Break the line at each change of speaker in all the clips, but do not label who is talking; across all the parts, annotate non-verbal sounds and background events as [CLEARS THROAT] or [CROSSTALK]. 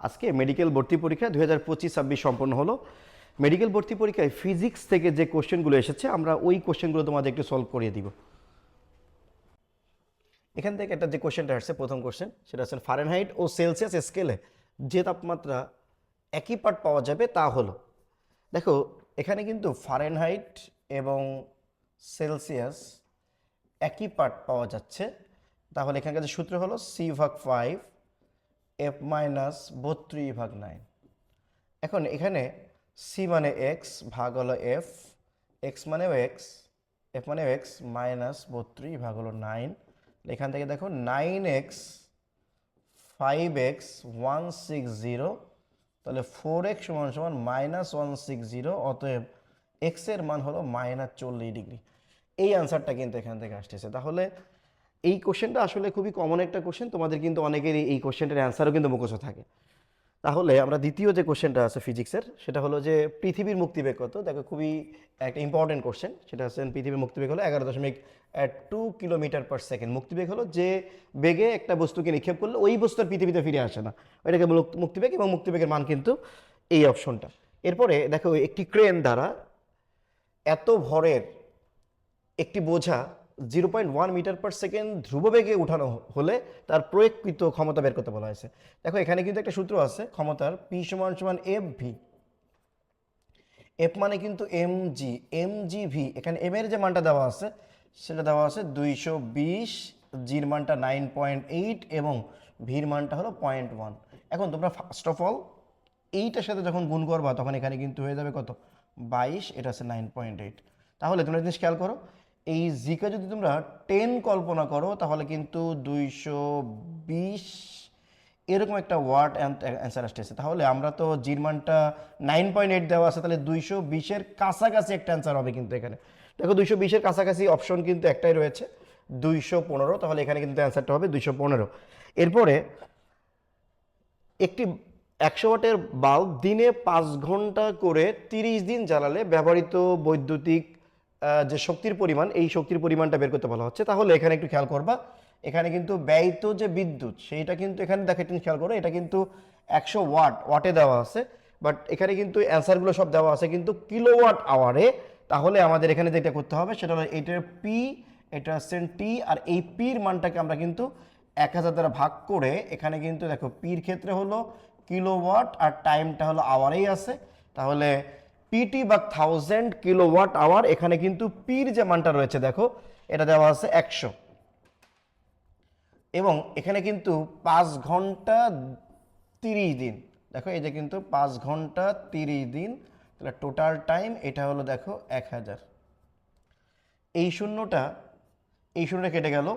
আজকে মেডিকেল ভর্তি পরীক্ষা দুই হাজার পঁচিশ ছাব্বিশ সম্পন্ন হলো। মেডিকেল ভর্তি পরীক্ষায় ফিজিক্স থেকে যে কোশ্চেনগুলো এসেছে, আমরা ওই কোশ্চেনগুলো তোমাদের একটু সলভ করিয়ে দিব। এখান থেকে একটা যে কোশ্চেনটা আসছে, প্রথম কোশ্চেন সেটা হচ্ছে ফারেনহাইট ও সেলসিয়াস স্কেলে যে তাপমাত্রা একই পার্ট পাওয়া যাবে তা হলো। দেখো, এখানে কিন্তু ফারেনহাইট এবং সেলসিয়াস একই পার্ট পাওয়া যাচ্ছে। তাহলে এখানকার যে সূত্র হলো সি ভাগ ফাইভ এফ মাইনাস বত্রিশ ভাগ নাইন এখন এখানে সি মানে এক্স ভাগ হলো এফ এক্স মানেও এক্স এফ মানেও এক্স মাইনাস বত্রিশ ভাগ হলো নাইন এখান থেকে দেখো nine x five x one six zero তাহলে ফোর এক্স সমান সমান মাইনাস ওয়ান সিক্স জিরো অতএব এক্সের মান হলো মাইনাস চল্লিশ ডিগ্রি এই আনসারটা কিন্তু এখান থেকে আসতেছে। তাহলে এই কোশ্চেনটা আসলে খুবই কমন একটা কোশ্চেন, তোমাদের কিন্তু অনেকেরই এই কোশ্চেনটার অ্যান্সারও কিন্তু মুখস্থ থাকে। তাহলে আমরা দ্বিতীয় যে কোশ্চেনটা আছে ফিজিক্সের সেটা হলো যে পৃথিবীর মুক্তিবেগ কত? দেখো খুবই একটা ইম্পর্টেন্ট কোশ্চেন সেটা হচ্ছে পৃথিবীর মুক্তিবেগ হলো এগারো দশমিক টু কিলোমিটার পার সেকেন্ড মুক্তিবেগ হলো যে বেগে একটা বস্তুকে নিক্ষেপ করলে ওই বস্তুর পৃথিবীতে ফিরে আসে না। মুক্ত- মুক্তিবেগ এবং মুক্তিবেগের মান কিন্তু এই অপশনটা এরপরে দেখো একটি ক্রেন দ্বারা এত ভরের একটি বোঝা zero point one metre per second ধ্রুববেগে উঠানো হলে তার প্রয়োগকৃত ক্ষমতা বের করতে বলা হয়েছে। দেখো, এখানে কিন্তু একটা সূত্র আছে, ক্ষমতার পি সমান সমান এফ ভি এফ মানে কিন্তু M G M G V এখানে এম এর যে মানটা দেওয়া আছে, সেটা দেওয়া আছে দুইশো বিশ জির মানটা নাইন পয়েন্ট এইট এবং ভির মানটা হলো পয়েন্ট ওয়ান। এখন তোমরা ফার্স্ট অফ অল এইটার সাথে যখন গুণ করবা, তখন এখানে কিন্তু হয়ে যাবে কত? বাইশ, এটা আছে নাইন পয়েন্ট এইট। তাহলে তোমরা জিনিস খেয়াল করো এই জিকে যদি তোমরা টেন কল্পনা করো, তাহলে কিন্তু দুইশো বিশ এরকম একটা ওয়ার্ড অ্যান্সার আসতেছে তাহলে আমরা তো জির মানটা নাইন পয়েন্ট এইট দেওয়া আছে, তাহলে দুইশো বিশের কাছাকাছি একটা অ্যান্সার হবে কিন্তু এখানে। দেখো দুইশো বিশের কাছাকাছি অপশন কিন্তু একটাই রয়েছে, দুইশো পনেরো, তাহলে এখানে কিন্তু অ্যান্সারটা হবে দুইশো পনেরো। এরপরে একটি একশো ওয়াটের বাল্ব দিনে পাঁচ ঘণ্টা করে তিরিশ দিন জ্বালালে ব্যবহৃত বৈদ্যুতিক যে শক্তির পরিমাণ, এই শক্তির পরিমাণটা বের করতে বলা হচ্ছে। তাহলে এখানে একটু খেয়াল করবা, এখানে কিন্তু ব্যয়িত যে বিদ্যুৎ, সেইটা কিন্তু এখানে দেখে একটু খেয়াল করো, এটা কিন্তু একশো ওয়াট, ওয়াটে দেওয়া আছে। বাট এখানে কিন্তু অ্যান্সারগুলো সব দেওয়া আছে, কিন্তু কিলোওয়াট আওয়ারে, তাহলে আমাদের এখানে যেটা করতে হবে, সেটা হলো এটার পি এটা হচ্ছে টি আর এই পির মানটাকে আমরা কিন্তু এক হাজার দ্বারা ভাগ করে, এখানে কিন্তু দেখো পির ক্ষেত্রে হলো কিলোওয়াট, আর টাইমটা হলো আওয়ারেই আছে। তাহলে পিটি বা থাউজেন্ড কিলোওয়াট আওয়ার এখানে কিন্তু পির যে মানটা রয়েছে, দেখো, এটা দেওয়া আছে একশো। এবং এখানে কিন্তু পাঁচ ঘণ্টা তিরিশ দিন। দেখো, এই যে কিন্তু পাঁচ ঘণ্টা তিরিশ দিন, তাহলে টোটাল টাইম এটা হলো, দেখো, এক হাজার। এই শূন্যটা এই শূন্যটা কেটে গেল।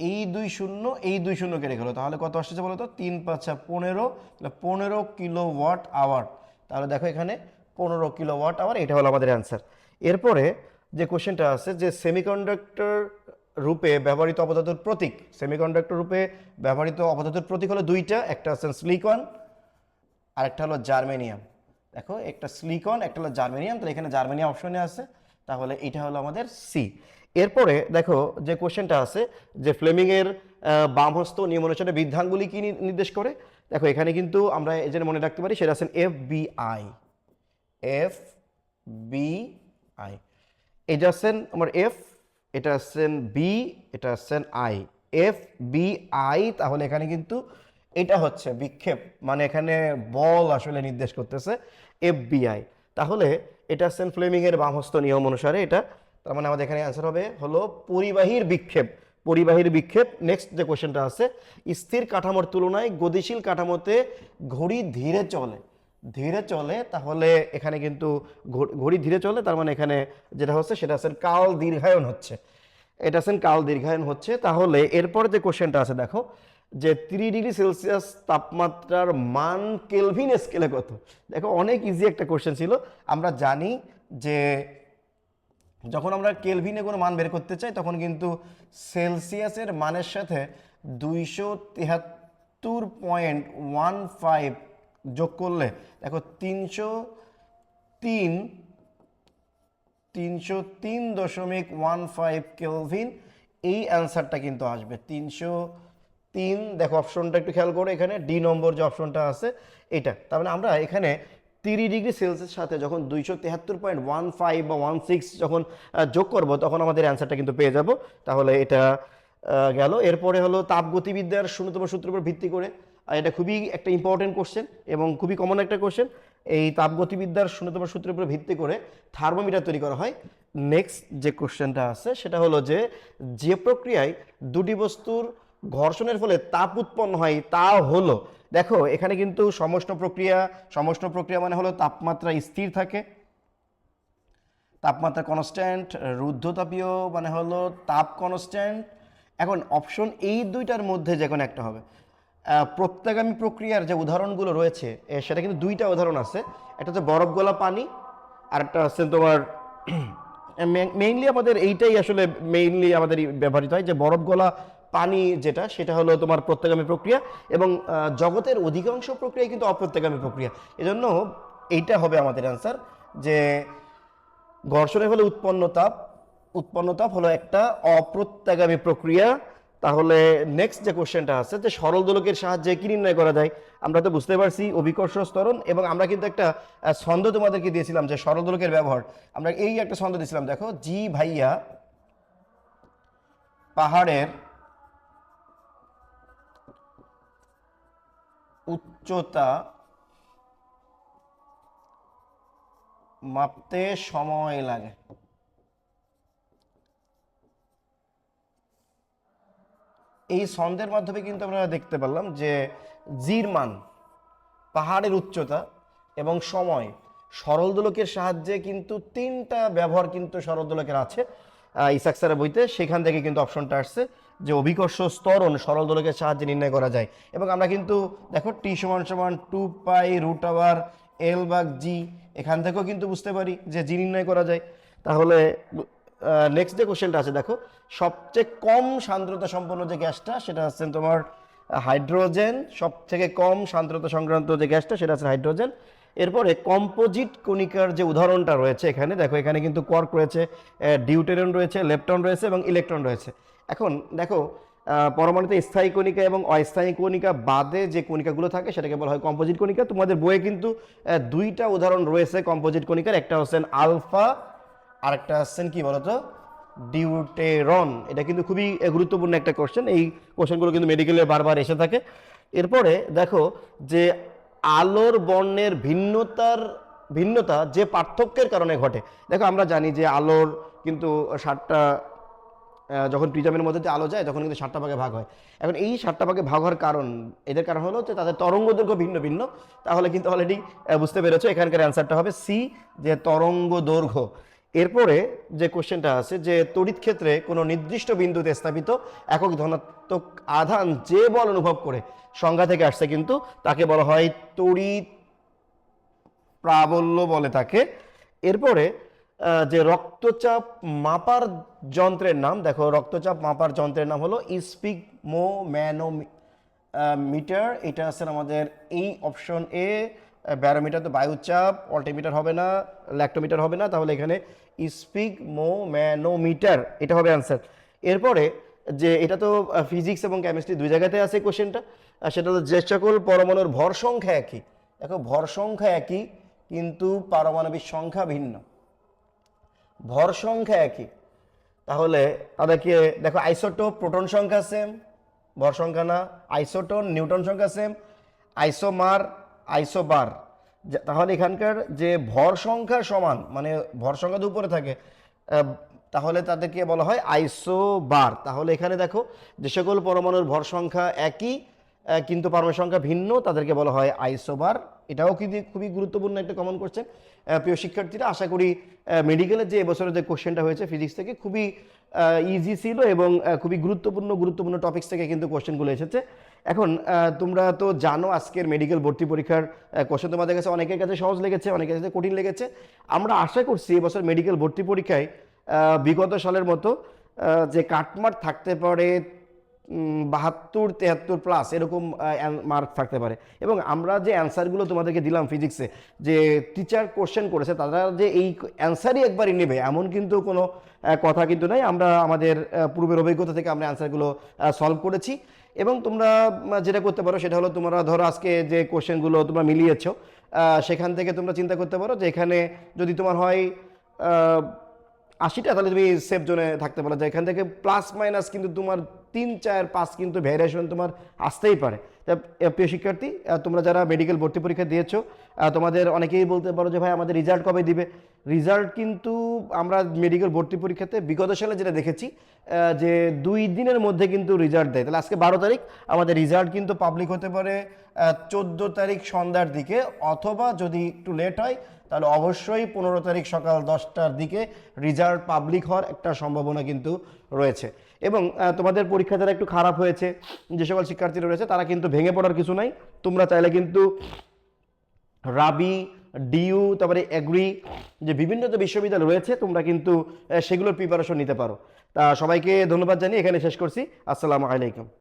এই দুই শূন্য, এই দুই শূন্য কেটে গেল। তাহলে কত আসছে বলো তো তিন পাঁচা পনেরো, তাহলে পনেরো কিলো ওয়াট আওয়ার তাহলে দেখো এখানে পনেরো কিলো ওয়াট আওয়ার, এটা হলো আমাদের অ্যান্সার এরপরে যে কোশ্চেনটা আছে, যে সেমিকন্ডাক্টর রূপে ব্যবহৃত অপদার্থের প্রতীক সেমিকন্ডাক্টর রূপে ব্যবহৃত অপদার্থের প্রতীক হলো দুইটা, একটা আছে স্লিকন আর একটা হলো জার্মেনিয়াম দেখো, একটা স্লিকন একটা হলো জার্মেনিয়াম তাহলে এখানে জার্মেনিয়াম অপশনে আছে, তাহলে এটা হলো আমাদের সি এরপরে দেখো যে কোশ্চেনটা আছে, যে ফ্লেমিংয়ের বামহস্ত নিয়ম অনুসারে বৃদ্ধাঙ্গুলি কি নির্দেশ করে? দেখো, এখানে কিন্তু আমরা এই জন্য মনে রাখতে পারি, সেটা আছেন F B I F B I এটা আছেন আমার এফ এটা আছেন বি এটা আছেন আই এফ বি আই তাহলে এখানে কিন্তু এটা হচ্ছে বিক্ষেপ মানে এখানে বল আসলে নির্দেশ করতেছে এফ বি আই তাহলে এটা আছেন ফ্লেমিংয়ের বামহস্ত নিয়ম অনুসারে এটা, তার মানে আমাদের এখানে অ্যান্সার হবে হলো পরিবাহীর বিক্ষেপ পরিবাহীর বিক্ষেপ। নেক্সট যে কোশ্চেনটা আছে, স্থির কাঠামোর তুলনায় গতিশীল কাঠামোতে ঘড়ি ধীরে চলে। ধীরে চলে, তাহলে এখানে কিন্তু ঘড়ি ধীরে চলে, তার মানে এখানে যেটা হচ্ছে সেটা আছেন কাল দীর্ঘায়ন হচ্ছে। এটা আছেন কাল দীর্ঘায়ন হচ্ছে, তাহলে এরপর যে কোশ্চেনটা আছে দেখো, যে থ্রি ডিগ্রি সেলসিয়াস তাপমাত্রার মান কেলভিন স্কেলে কত? দেখো অনেক ইজি একটা কোশ্চেন ছিল। আমরা জানি যে যখন আমরা কেলভিনে কোনো মান বের করতে চাই, তখন কিন্তু সেলসিয়াসের মানের সাথে দুইশো তেহাত্তর পয়েন্ট ওয়ান ফাইভ যোগ করলে, দেখো তিনশো তিন তিনশো তিন দশমিক ওয়ান ফাইভ কেলভিন, এই অ্যান্সারটা কিন্তু আসবে। তিনশো তিন, দেখো অপশনটা একটু খেয়াল করো এখানে, ডি নম্বর যে অপশনটা আছে, এটা। তার মানে আমরা এখানে তিরিশ ডিগ্রি সেলসিয়াসের সাথে যখন দুইশো তেহাত্তর পয়েন্ট ওয়ান ফাইভ বা ওয়ান সিক্স যখন যোগ করব, তখন আমাদের অ্যান্সারটা কিন্তু পেয়ে যাব। তাহলে এটা গেল। এরপরে হলো তাপগতিবিদ্যার শূন্যতম সূত্রের উপর ভিত্তি করে এটা খুবই একটা ইম্পর্টেন্ট কোশ্চেন এবং খুবই কমন একটা কোশ্চেন এই তাপগতিবিদ্যার শূন্যতম সূত্রের উপর ভিত্তি করে থার্মোমিটার তৈরি করা হয়। নেক্সট যে কোশ্চেনটা আছে, সেটা হলো যে যে প্রক্রিয়ায় দুটি বস্তুর ঘর্ষণের ফলে তাপ উৎপন্ন হয়, তা হলো, দেখো, এখানে কিন্তু সমষ্ণ প্রক্রিয়া সমষ্ণ প্রক্রিয়া মানে হলো তাপমাত্রা স্থির থাকে। তাপমাত্রা কনস্ট্যান্ট রুদ্ধতাপীয় মানে হলো তাপ কনস্ট্যান্ট এখন অপশন এই দুইটার মধ্যে যে কোনো একটা হবে। প্রত্যাগামী প্রক্রিয়ার যে উদাহরণগুলো রয়েছে সেটা কিন্তু দুইটা উদাহরণ আছে। একটা হচ্ছে বরফ গলা পানি, আর একটা হচ্ছে তোমার [CLEARS THROAT] মেইনলি আমাদের এইটাই আসলে মেইনলি আমাদের ব্যবহৃত হয়, যে বরফ গলা পানি যেটা, সেটা হলো তোমার প্রত্যাগামী প্রক্রিয়া এবং জগতের অধিকাংশ প্রক্রিয়া কিন্তু অপ্রত্যাগামী প্রক্রিয়া। এজন্য এইটা হবে আমাদের অ্যান্সার যে ঘর্ষণের ফলে উৎপন্ন তাপ উৎপন্ন তাপ হলো একটা অপ্রত্যাগামী প্রক্রিয়া তাহলে নেক্সট যে কোশ্চেনটা আছে, যে সরল দোলকের সাহায্যে কি নির্ণয় করা যায়, আমরা তো বুঝতে পারছি অভিকর্ষ স্তরণ এবং আমরা কিন্তু একটা ছন্দ তোমাদেরকে দিয়েছিলাম যে সরল দোলকের ব্যবহার। আমরা এই একটা ছন্দ দিয়েছিলাম, দেখো, জি ভাইয়া পাহাড়ের উচ্চতা মাপতে সময় লাগে। এই ছন্দের মাধ্যমে কিন্তু আমরা দেখতে পারলাম যে জির মান পাহাড়ের উচ্চতা এবং সময় সরল দোলকের সাহায্যে কিন্তু তিনটা ব্যবহার কিন্তু সরল দোলকের আছে ইসাক স্যারের বইতে সেখান থেকে কিন্তু অপশনটা আসছে যে অভিকর্ষ স্তরণ সরল দোলকের সাহায্যে নির্ণয় করা যায়। এবং আমরা কিন্তু দেখো টি সমান সমান two pi root over L bug জি, এখান থেকেও কিন্তু বুঝতে পারি যে জি নির্ণয় করা যায়। তাহলে নেক্সট যে কোশ্চেনটা আছে, দেখো, সবচেয়ে কম সান্দ্রতা সম্পন্ন যে গ্যাসটা, সেটা হচ্ছে তোমার হাইড্রোজেন। সব থেকে কম সান্দ্রতা সংক্রান্ত যে গ্যাসটা, সেটা হচ্ছে হাইড্রোজেন। এরপরে কম্পোজিট কণিকার যে উদাহরণটা রয়েছে এখানে, দেখো, এখানে কিন্তু কর্ক রয়েছে ডিউটেরন রয়েছে লেপটন রয়েছে এবং ইলেকট্রন রয়েছে। এখন দেখো পরমাণুতে স্থায়ী কণিকা এবং অস্থায়ী কণিকা বাদে যে কণিকাগুলো থাকে, সেটাকে বলা হয় কম্পোজিট কণিকা। তোমাদের বইয়ে কিন্তু দুইটা উদাহরণ রয়েছে কম্পোজিট কণিকার। একটা হচ্ছেন আলফা আর একটা হচ্ছেন কি বলতো? ডিউটেরন। এটা কিন্তু খুবই গুরুত্বপূর্ণ একটা কোশ্চেন এই কোশ্চেনগুলো কিন্তু মেডিকেলে বারবার এসে থাকে। এরপরে দেখো যে আলোর বর্ণের ভিন্নতার, ভিন্নতা যে পার্থক্যের কারণে ঘটে। দেখো আমরা জানি যে আলোর কিন্তু সাতটা যখন প্রিজমের মধ্যে আলো যায়, তখন কিন্তু সাতটা ভাগে ভাগ হয়। এখন এই সাতটা ভাগে ভাগ হওয়ার কারণ, এদের কারণ হলো যে তাদের তরঙ্গ দৈর্ঘ্য ভিন্ন ভিন্ন। তাহলে কিন্তু অলরেডি বুঝতে পেরেছ এখানকার অ্যান্সারটা হবে সি, যে তরঙ্গ দৈর্ঘ্য। এরপরে যে কোশ্চেনটা আছে যে তড়িৎ ক্ষেত্রে কোনো নির্দিষ্ট বিন্দুতে স্থাপিত একক ধনাত্মক আধান যে বল অনুভব করে সংজ্ঞা থেকে আসছে কিন্তু তাকে বলা হয় তড়িৎ প্রাবল্য বলে তাকে। এরপরে যে রক্তচাপ মাপার যন্ত্রের নাম, দেখো রক্তচাপ মাপার যন্ত্রের নাম হলো স্পিক মো ম্যানো মিটার। এটা আছে আমাদের এই অপশন এ। ব্যারোমিটার তো বায়ুচাপ, অল্টিমিটার হবে না, ল্যাক্টোমিটার হবে না, তাহলে এখানে স্পিক মো ম্যানোমিটার, এটা হবে অ্যান্সার এরপরে যে এটা তো ফিজিক্স এবং কেমিস্ট্রি দুই জায়গাতে আছে কোশ্চেনটা সেটা হলো যে সকল পরমাণুর ভর সংখ্যা একই। দেখো, ভর সংখ্যা একই, কিন্তু পারমাণবিক সংখ্যা ভিন্ন। ভর সংখ্যা একই। তাহলে তাদেরকে, দেখো, আইসোটোপ প্রোটন সংখ্যা সেম ভর সংখ্যা না, আইসোটোন নিউটন সংখ্যা সেম আইসোমার আইসোবার। তাহলে এখানকার যে ভর সংখ্যা সমান মানে ভর সংখ্যা উপরে থাকে তাহলে তাদেরকে বলা হয় আইসোবার। তাহলে এখানে দেখো, যে সকল পরমাণুর ভর সংখ্যা একই কিন্তু পরমাণু সংখ্যা ভিন্ন, তাদেরকে বলা হয় আইসোবার। এটাও কিন্তু খুবই গুরুত্বপূর্ণ একটা কমন কোশ্চেন প্রিয় শিক্ষার্থীরা, আশা করি মেডিকেলের যে এবছরের যে কোশ্চেনটা হয়েছে ফিজিক্স থেকে, খুবই ইজি ছিল এবং খুবই গুরুত্বপূর্ণ গুরুত্বপূর্ণ টপিক্স থেকে কিন্তু কোশ্চেনগুলো এসেছে। এখন তোমরা তো জানো আজকের মেডিকেল ভর্তি পরীক্ষার কোশ্চেন তোমাদের কাছে অনেকের কাছে সহজ লেগেছে, অনেকের কাছে কঠিন লেগেছে। আমরা আশা করছি এবছর মেডিকেল ভর্তি পরীক্ষায় বিগত সালের মতো যে কাটমার থাকতে পারে বাহাত্তর, তেহাত্তর প্লাস এরকম মার্ক থাকতে পারে। এবং আমরা যে অ্যান্সারগুলো তোমাদেরকে দিলাম ফিজিক্সে যে টিচার কোশ্চেন করেছে, তারা যে এই অ্যান্সারই একবারই নেবে, এমন কিন্তু কোনো কথা কিন্তু নাই। আমরা আমাদের পূর্বের অভিজ্ঞতা থেকে আমরা অ্যান্সারগুলো সলভ করেছি। এবং তোমরা যেটা করতে পারো, সেটা হলো তোমরা ধরো আজকে যে কোশ্চেনগুলো তোমরা মিলিয়েছো সেখান থেকে তোমরা চিন্তা করতে পারো যে এখানে যদি তোমার হয় আশিটা, তাহলে তুমি সেফ জোনে থাকতে পারো। যে এখান থেকে প্লাস মাইনাস কিন্তু তোমার তিন, চার, পাঁচ কিন্তু ভ্যারিয়েশন তোমার আসতেই পারে। প্রিয় শিক্ষার্থী তোমরা যারা মেডিকেল ভর্তি পরীক্ষা দিয়েছ তোমাদের অনেকেই বলতে পারো যে, ভাই, আমাদের রেজাল্ট কবে দিবে? রেজাল্ট কিন্তু আমরা মেডিকেল ভর্তি পরীক্ষাতে বিগত সালে যেটা দেখেছি যে দুই দিনের মধ্যে কিন্তু রেজাল্ট দেয়। তাহলে আজকে বারো তারিখ, আমাদের রেজাল্ট কিন্তু পাবলিক হতে পারে চোদ্দ তারিখ সন্ধ্যার দিকে, অথবা যদি একটু লেট হয় তাহলে অবশ্যই পনেরো তারিখ সকাল দশটার দিকে রেজাল্ট পাবলিক হওয়ার একটা সম্ভাবনা কিন্তু রয়েছে। এবং তোমাদের পরীক্ষা যারা একটু খারাপ হয়েছে, যে সকল শিক্ষার্থীরা রয়েছে, তারা কিন্তু ভেঙে পড়ার কিছু নাই। তোমরা চাইলে কিন্তু রাবি ডিইউ তারপরে এগ্রি যে বিভিন্ন যে বিশ্ববিদ্যালয় রয়েছে, তোমরা কিন্তু সেগুলোর প্রিপারেশন নিতে পারো। তা সবাইকে ধন্যবাদ জানিয়ে এখানে শেষ করছি। আসসালামু আলাইকুম।